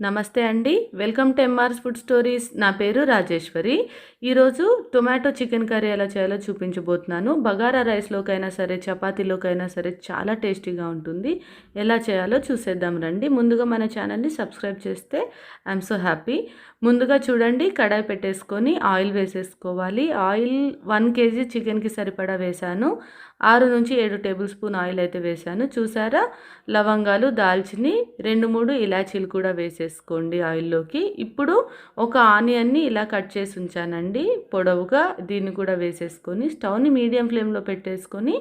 నమస్తే అండి. Welcome to MR's food stories. నా పేరు రాజేశ్వరి. ఈరోజు టొమాటో చికెన్ కర్రీ ఎలా చేయాలో చూపించబోతున్నాను. బగారా రైస్లోకైనా సరే చపాతీలోకైనా సరే చాలా టేస్టీగా ఉంటుంది. ఎలా చేయాలో చూసేద్దాం రండి. ముందుగా మన ఛానల్ని సబ్స్క్రైబ్ చేస్తే ఐఎమ్ సో హ్యాపీ. ముందుగా చూడండి కడాయి పెట్టేసుకొని ఆయిల్ వేసేసుకోవాలి. ఆయిల్ వన్ కేజీ చికెన్కి సరిపడా వేశాను. ఆరు నుంచి ఏడు టేబుల్ స్పూన్ ఆయిల్ అయితే వేశాను. చూసారా? లవంగాలు దాల్చిని రెండు మూడు ఇలాచీలు కూడా వేసేసుకోండి ఆయిల్లోకి. ఇప్పుడు ఒక ఆనియన్ని ఇలా కట్ చేసి ఉంచానండి. పొడవుగా దీన్ని కూడా వేసేసుకొని స్టవ్ని మీడియం ఫ్లేమ్లో పెట్టేసుకొని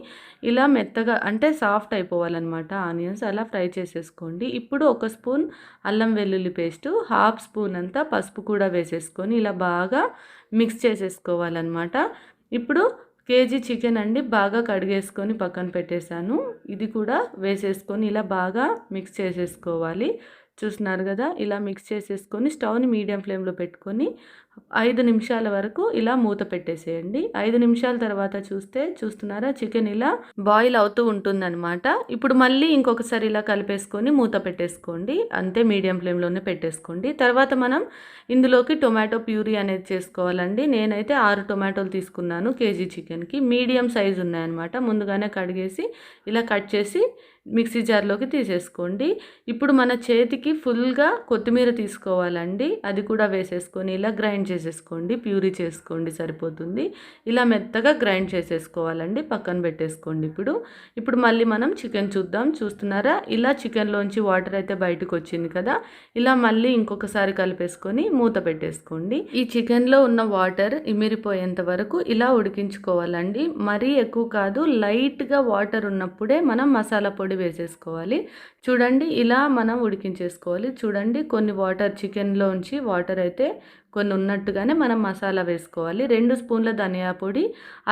ఇలా మెత్తగా అంటే సాఫ్ట్ అయిపోవాలన్నమాట ఆనియన్స్ అలా ఫ్రై చేసేసుకోండి. ఇప్పుడు ఒక స్పూన్ అల్లం వెల్లుల్లి పేస్టు హాఫ్ స్పూన్ అంతా పసుపు కూడా వేసేసుకొని ఇలా బాగా మిక్స్ చేసేసుకోవాలన్నమాట. ఇప్పుడు కేజీ చికెన్ అండి బాగా కడిగేసుకొని పక్కన పెట్టేశాను. ఇది కూడా వేసేసుకొని ఇలా బాగా మిక్స్ చేసేసుకోవాలి. చూస్తున్నారు కదా ఇలా మిక్స్ చేసేసుకొని స్టవ్ని మీడియం ఫ్లేమ్లో పెట్టుకొని ఐదు నిమిషాల వరకు ఇలా మూత పెట్టేసేయండి. ఐదు నిమిషాల తర్వాత చూస్తే చూస్తున్నారా? చికెన్ ఇలా బాయిల్ అవుతూ ఉంటుందన్నమాట. ఇప్పుడు మళ్ళీ ఇంకొకసారి ఇలా కలిపేసుకొని మూత పెట్టేసుకోండి. అంతే మీడియం ఫ్లేమ్లోనే పెట్టేసుకోండి. తర్వాత మనం ఇందులోకి టొమాటో ప్యూరీ అనేది చేసుకోవాలండి. నేనైతే ఆరు టొమాటోలు తీసుకున్నాను కేజీ చికెన్కి. మీడియం సైజు ఉన్నాయన్నమాట. ముందుగానే కడిగేసి ఇలా కట్ చేసి మిక్సీ జార్లోకి తీసేసుకోండి. ఇప్పుడు మన చేతికి ఫుల్గా కొత్తిమీర తీసుకోవాలండి. అది కూడా వేసేసుకొని ఇలా గ్రైండ్ చేసేసుకోండి. ప్యూరీ చేసుకోండి సరిపోతుంది. ఇలా మెత్తగా గ్రైండ్ చేసేసుకోవాలండి. పక్కన పెట్టేసుకోండి ఇప్పుడు. ఇప్పుడు మళ్ళీ మనం చికెన్ చూద్దాం. చూస్తున్నారా? ఇలా చికెన్లోంచి వాటర్ అయితే బయటకు వచ్చింది కదా? ఇలా మళ్ళీ ఇంకొకసారి కలిపేసుకొని మూత పెట్టేసుకోండి. ఈ చికెన్లో ఉన్న వాటర్ ఇమిరిపోయేంత వరకు ఇలా ఉడికించుకోవాలండి. మరీ ఎక్కువ కాదు లైట్గా వాటర్ ఉన్నప్పుడే మనం మసాలా పొడి వేసేసుకోవాలి. చూడండి ఇలా మనం ఉడికించేసుకోవాలి చూడండి కొన్ని వాటర్ చికెన్లోంచి వాటర్ అయితే కొన్ని ఉన్నట్టుగానే మనం మసాలా వేసుకోవాలి. రెండు స్పూన్ల ధనియా పొడి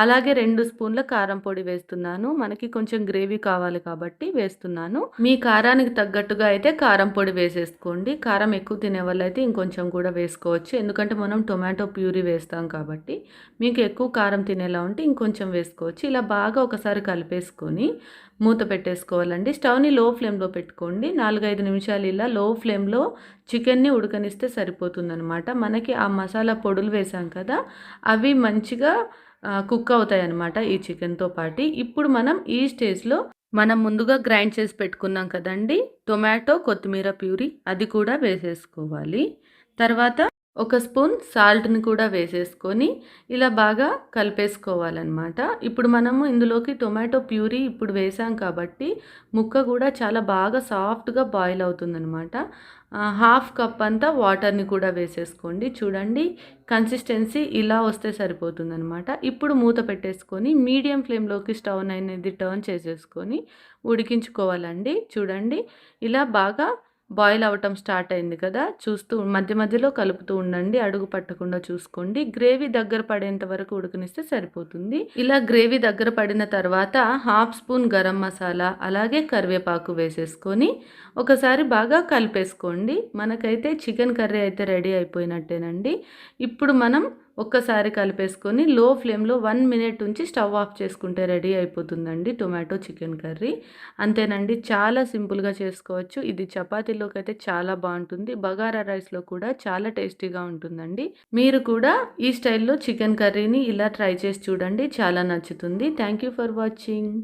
అలాగే రెండు స్పూన్ల కారం పొడి వేస్తున్నాను. మనకి కొంచెం గ్రేవీ కావాలి కాబట్టి వేస్తున్నాను. మీ కారానికి తగ్గట్టుగా అయితే కారం పొడి వేసేసుకోండి. కారం ఎక్కువ తినే వాళ్ళైతే ఇంకొంచెం కూడా వేసుకోవచ్చు. ఎందుకంటే మనం టొమాటో ప్యూరీ వేస్తాం కాబట్టి మీకు ఎక్కువ కారం తినేలా ఉంటే ఇంకొంచెం వేసుకోవచ్చు. ఇలా బాగా ఒకసారి కలిపేసుకొని మూత పెట్టేసుకోవాలండి. స్టవ్ని లో ఫ్లేమ్లో పెట్టుకోండి. నాలుగైదు నిమిషాలు ఇలా లో ఫ్లేమ్లో చికెన్ని ఉడకనిస్తే సరిపోతుందనమాట మనకి ఆ మసాలా పొడులు వేసాం కదా అవి మంచిగా కుక్ అవుతాయి అన్నమాట ఈ చికెన్తో పాటు. ఇప్పుడు మనం ఈ స్టేజ్లో మనం ముందుగా గ్రైండ్ చేసి పెట్టుకున్నాం కదండి టొమాటో కొత్తిమీర ప్యూరీ అది కూడా వేసేసుకోవాలి. తర్వాత ఒక స్పూన్ సాల్ట్ని కూడా వేసేసుకొని ఇలా బాగా కలిపేసుకోవాలన్నమాట. ఇప్పుడు మనము ఇందులోకి టొమాటో ప్యూరీ ఇప్పుడు వేసాం కాబట్టి ముక్క కూడా చాలా బాగా సాఫ్ట్గా బాయిల్ అవుతుందన్నమాట. హాఫ్ కప్ అంతా వాటర్ని కూడా వేసేసుకోండి. చూడండి కన్సిస్టెన్సీ ఇలా వస్తే సరిపోతుందనమాట ఇప్పుడు మూత పెట్టేసుకొని మీడియం ఫ్లేమ్లోకి స్టవ్ అనేది టర్న్ చేసేసుకొని ఉడికించుకోవాలండి. చూడండి ఇలా బాగా బాయిల్ అవ్వటం స్టార్ట్ అయింది కదా చూస్తూ మధ్య మధ్యలో కలుపుతూ ఉండండి అడుగు పట్టకుండా చూసుకోండి. గ్రేవీ దగ్గర పడేంత వరకు ఉడకనిస్తే సరిపోతుంది. ఇలా గ్రేవీ దగ్గర పడిన తర్వాత హాఫ్ స్పూన్ గరం మసాలా అలాగే కరివేపాకు వేసేసుకొని ఒకసారి బాగా కలిపేసుకోండి. మనకైతే చికెన్ కర్రీ అయితే రెడీ అయిపోయినట్టేనండి. ఇప్పుడు మనం ఒక్కసారి కలిపేసుకొని లో ఫ్లేమ్లో వన్ మినిట్ ఉంచి స్టవ్ ఆఫ్ చేసుకుంటే రెడీ అయిపోతుందండి టొమాటో చికెన్ కర్రీ. అంతేనండి చాలా సింపుల్గా చేసుకోవచ్చు. ఇది చపాతీలోకి అయితే చాలా బాగుంటుంది. బగారా రైస్లో కూడా చాలా టేస్టీగా ఉంటుందండి. మీరు కూడా ఈ స్టైల్లో చికెన్ కర్రీని ఇలా ట్రై చేసి చూడండి. చాలా నచ్చుతుంది. Thank you for watching.